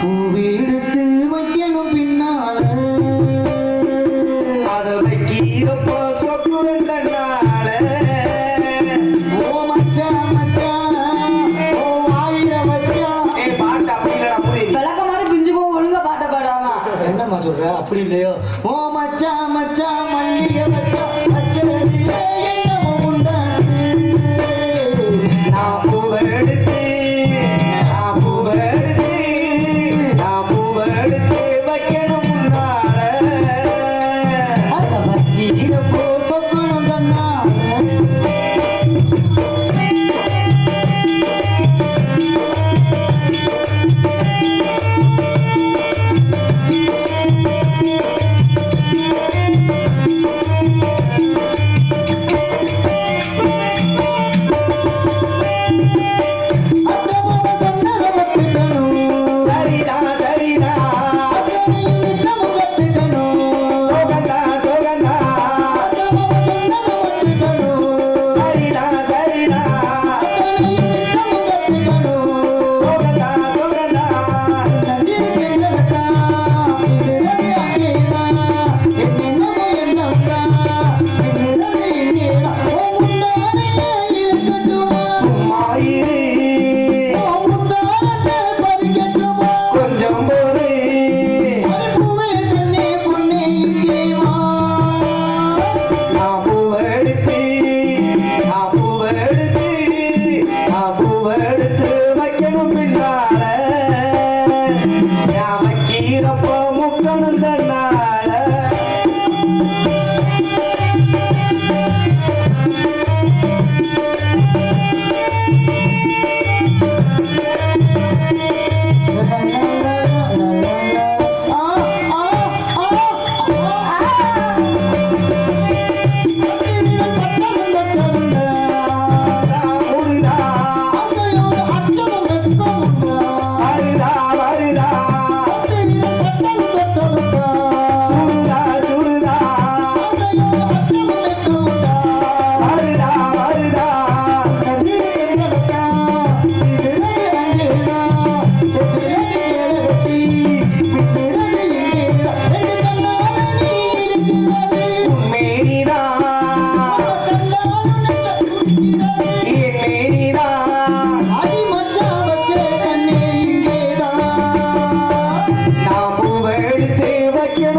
பூவெடுத்து வைக்கணும் பின்னால. அதை வைக்கிறப்போ சொத்துரத்தன்னால ஓ மச்சா மச்சா ஓ ஆயிர மச்சா ஏ பாட்டு அப்படி இல்லடா புரியுது. விளக்க மாதிரி பிஞ்சு போ ஒழுங்கா பாட்ட அப்படி இல்லையோ. ஓ Eu vou 在吗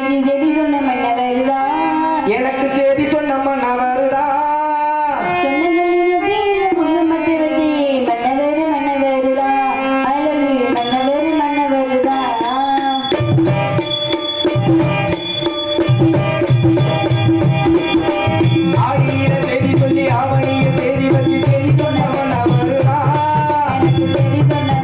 எனக்கு செய்தி சொன்ன மன்ன வருதா? எனக்கு செய்தி சொன்ன மன்ன வருதா? செய்தி சொல்லி ஆவணியில் செய்தி வச்சு செய்தி சொன்ன மன்ன வருதா? எனக்கு செய்தி சொன்ன